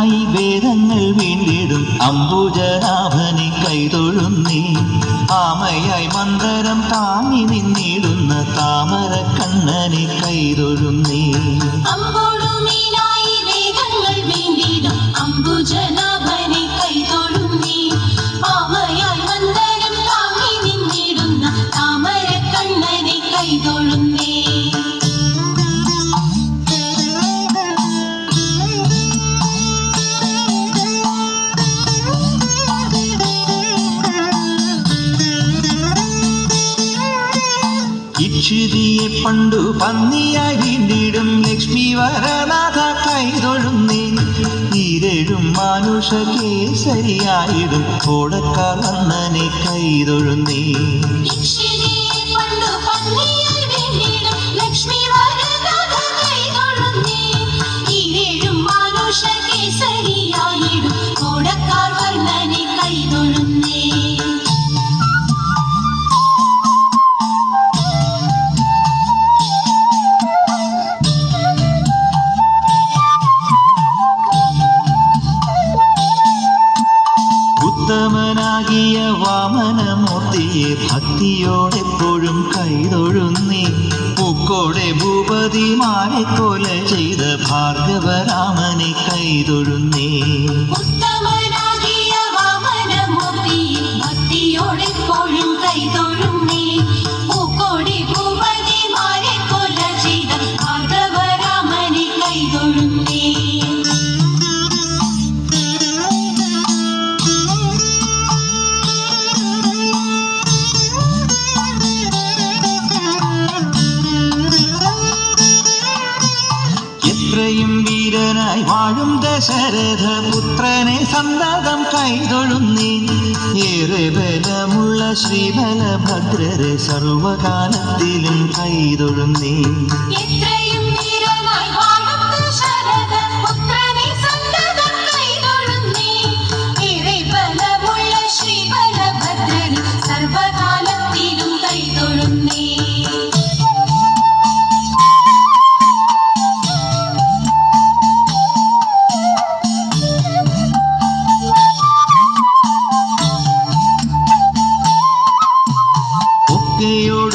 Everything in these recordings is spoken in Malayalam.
നിന്നായി വേദങ്ങൾ വീണ്ടിടും. അംബുജനാഭനെ കൈതൊഴുന്നീ. ആമയായി മന്ദരം താങ്ങി നിന്നിടുന്ന താമര കണ്ണനെ കൈതൊഴുന്നീ പണ്ടു പന്നിയായി വീണ്ടിടും ലക്ഷ്മി വരനാഥ കൈതൊഴുന്നേ ഈരഴും മാനുഷ കേസരിയായിടും കോടക്കാലണ്ണനെ കൈതൊഴുന്നേ ഉത്തമനാകിയ വാമനമൂർത്തിയെ ഭക്തിയോടെപ്പോഴും കൈതൊഴുന്നി. പൂക്കോടെ ഭൂപതിമാരെ കൊല ചെയ്ത ഭാർഗവരാമനെ കൈതൊഴുന്നേ. വീരനായി വാഴും ദശരഥ പുത്രനെ സന്തതം കൈതൊഴുന്നേ. ഏറെ ബലമുള്ള ശ്രീബലഭദ്രരെ സർവകാലത്തിലും കൈതൊഴുന്നേ.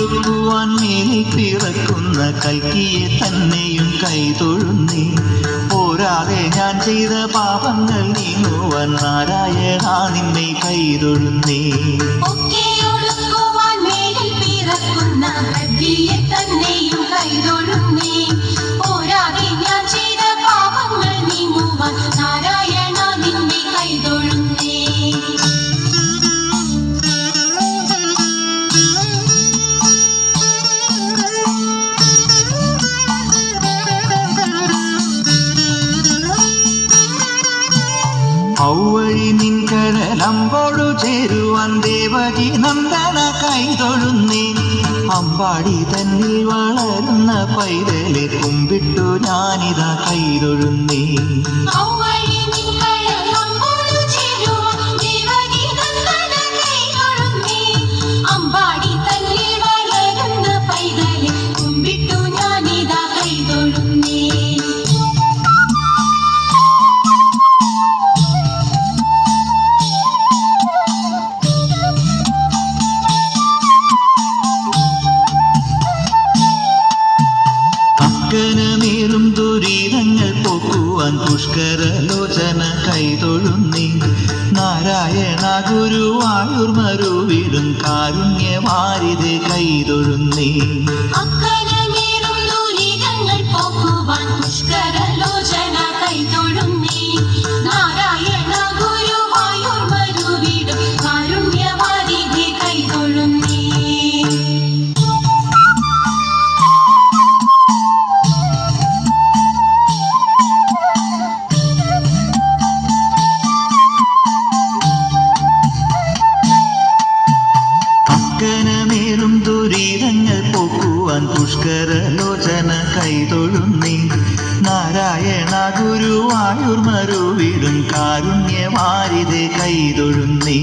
ഒക്കെയൊടുക്കുവാൻ മേലിൽ പിറക്കുന്ന കൽക്കിയെ തന്നെയും കൈതൊഴുന്നേ പോരാതെ ഞാൻ ചെയ്ത പാപങ്ങൾ നീങ്ങുവാൻ നാരായണ നിന്നെ കൈതൊഴുന്നേ പിറക്കുന്ന തന്നെയും കൈതൊഴുന്നേ. ഔവഴി നിൻകരലമ്പോടു ചേരുവാൻ ദേവകി നന്ദന കൈതൊഴുന്നേ. അമ്പാടി തന്നിൽ വളരുന്ന പൈതലെ കുമ്പിട്ടു ഞാനിതാ കൈതൊഴുന്നേ. അക്കനമേറും ദുരിതങ്ങൾ പോക്കുവാൻ പുഷ്കരലോചന കൈതൊഴുന്നി. നാരായണ ഗുരുവായൂർ മരുവിടും കാരുണ്യവാരിതെ കൈതൊഴുന്നേ. പുഷ്കരലോചന കൈതൊഴുന്നി. നാരായണ ഗുരുവായൂർ മരുവിടും കാരുണ്യമാരിതെ കൈതൊഴുന്നേ.